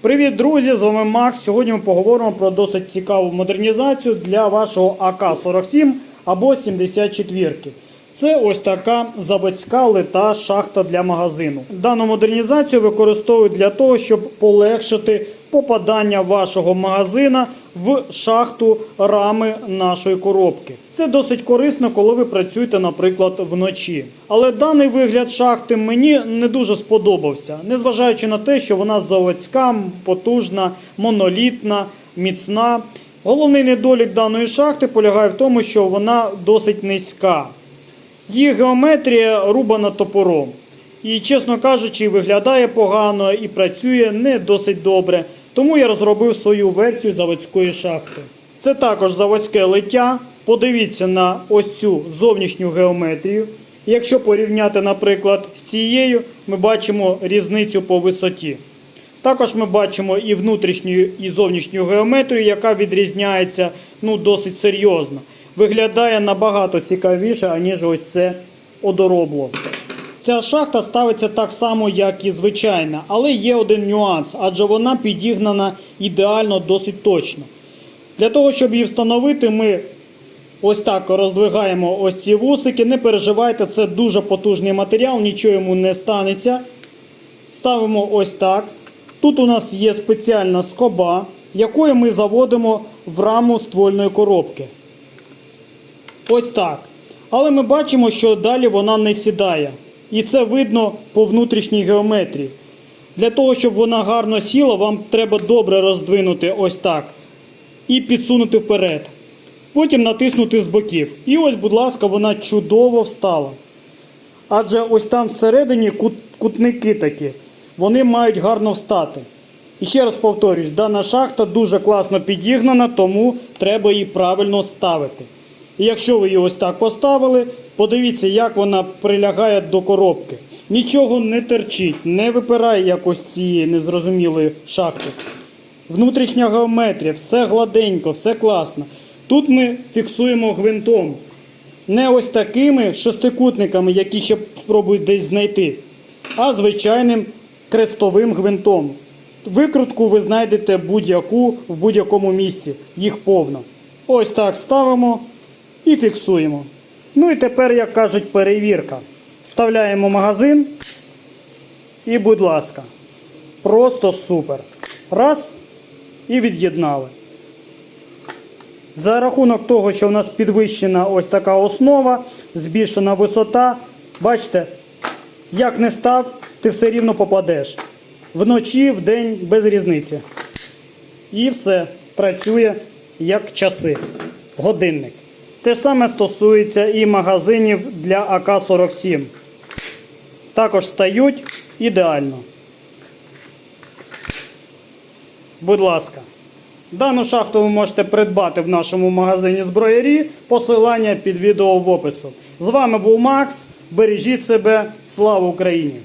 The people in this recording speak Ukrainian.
Привіт, друзі! З вами Макс. Сьогодні ми поговоримо про досить цікаву модернізацію для вашого АК-47 або 74. Це ось така заводська лита шахта для магазину. Дану модернізацію використовують для того, щоб полегшити попадання вашого магазина в шахту рами нашої коробки. Це досить корисно, коли ви працюєте, наприклад, вночі. Але даний вигляд шахти мені не дуже сподобався, незважаючи на те, що вона заводська, потужна, монолітна, міцна. Головний недолік даної шахти полягає в тому, що вона досить низька. Її геометрія рубана топором. І, чесно кажучи, виглядає погано і працює не досить добре. Тому я розробив свою версію заводської шахти. Це також заводське лиття. Подивіться на ось цю зовнішню геометрію. Якщо порівняти, наприклад, з цією, ми бачимо різницю по висоті. Також ми бачимо і внутрішню, і зовнішню геометрію, яка відрізняється ну, досить серйозно. Виглядає набагато цікавіше, аніж ось це одоробло. Ця шахта ставиться так само, як і звичайна, але є один нюанс, адже вона підігнана ідеально досить точно. Для того, щоб її встановити, ми ось так роздвигаємо ось ці вусики. Не переживайте, це дуже потужний матеріал, нічого йому не станеться. Ставимо ось так. Тут у нас є спеціальна скоба, якою ми заводимо в раму ствольної коробки. Ось так. Але ми бачимо, що далі вона не сідає. І це видно по внутрішній геометрії. Для того, щоб вона гарно сіла, вам треба добре роздвинути ось так. І підсунути вперед. Потім натиснути з боків. І ось, будь ласка, вона чудово встала. Адже ось там всередині кут, кутники такі. Вони мають гарно встати. І ще раз повторюсь, дана шахта дуже класно підігнана, тому треба її правильно ставити. І якщо ви її ось так поставили, подивіться, як вона прилягає до коробки. Нічого не терчить, не випирає якось цієї незрозумілої шахти. Внутрішня геометрія, все гладенько, все класно. Тут ми фіксуємо гвинтом. Не ось такими шестикутниками, які ще спробують десь знайти, а звичайним крестовим гвинтом. Викрутку ви знайдете будь-яку в будь-якому місці, їх повно. Ось так ставимо і фіксуємо. Ну і тепер, як кажуть, перевірка. Вставляємо магазин і, будь ласка, просто супер. Раз і від'єднали. За рахунок того, що в нас підвищена ось така основа, збільшена висота, бачите, як не став, ти все рівно попадеш. Вночі, вдень, без різниці. І все працює як часи. Годинник. Те саме стосується і магазинів для АК-47. Також стають ідеально. Будь ласка. Дану шахту ви можете придбати в нашому магазині зброярі. Посилання під відео в опису. З вами був Макс. Бережіть себе. Слава Україні!